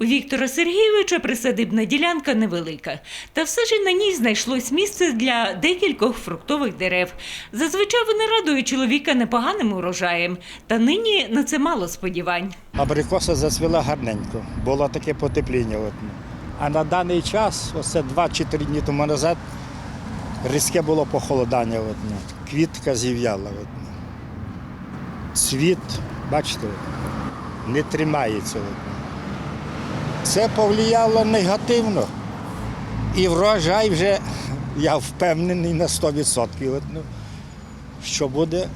У Віктора Сергійовича присадибна ділянка невелика, та все ж і на ній знайшлось місце для декількох фруктових дерев. Зазвичай вони радують чоловіка непоганим урожаєм, та нині на це мало сподівань. Абрикоса зацвіла гарненько, було таке потепління. А на даний час, оце 2-4 дні тому назад, різке було похолодання. От. ну. Квітка зів'яла. Цвіт, бачите, не тримається. Це повлияло негативно. І врожай вже, я впевнений на 100%. Ну, що буде,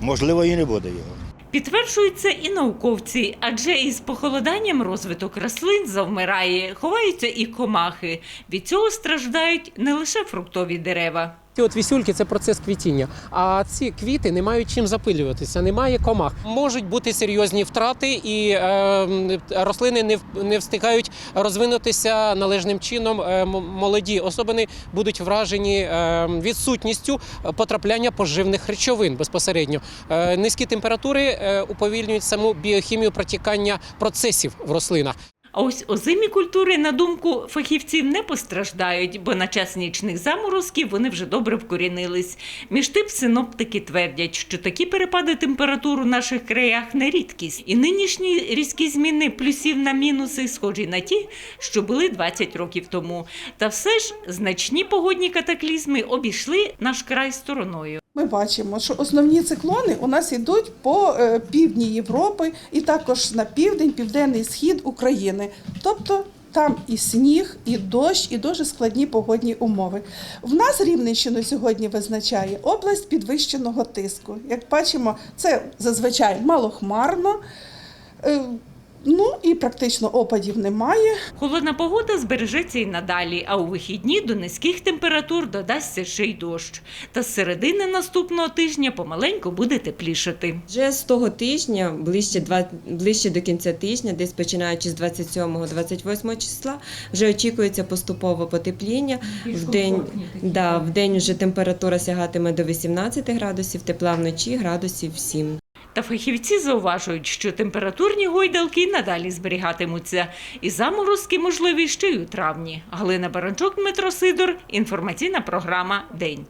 можливо, і не буде його. Підтверджують це і науковці, адже із похолоданням розвиток рослин завмирає, ховаються і комахи. Від цього страждають не лише фруктові дерева. Ці от вісюльки це процес квітіння. А ці квіти не мають чим запилюватися, немає комах. Можуть бути серйозні втрати, і е, рослини не, не встигають розвинутися належним чином. Е, молоді особини будуть вражені е, відсутністю потрапляння поживних речовин безпосередньо. Е, низькі температури е, уповільнюють саму біохімію протікання процесів в рослинах. А ось озимі культури, на думку фахівців, не постраждають, бо на час нічних заморозків вони вже добре вкорінились. Між тим синоптики твердять, що такі перепади температур у наших краях не рідкість. І нинішні різкі зміни плюсів на мінуси схожі на ті, що були 20 років тому. Та все ж значні погодні катаклізми обійшли наш край стороною. Ми бачимо, що основні циклони у нас йдуть по е, півдні Європи і також на південь, південний схід України. Тобто там і сніг, і дощ, і дуже складні погодні умови. В нас Рівненщину сьогодні визначає область підвищеного тиску. Як бачимо, це зазвичай малохмарно. Практично опадів немає. Холодна погода збережеться і надалі, а у вихідні до низьких температур додасться ще й дощ. Та з середини наступного тижня помаленьку буде теплішати. Вже з того тижня, ближче, два, ближче до кінця тижня, десь починаючи з 27-28 числа, вже очікується поступове потепління. В день, да, в день вже температура сягатиме до 18 градусів, тепла вночі градусів 7. Та фахівці зауважують, що температурні гойдалки надалі зберігатимуться. І заморозки можливі ще й у травні. Галина Баранчук, Дмитро Сидор. Інформаційна програма День.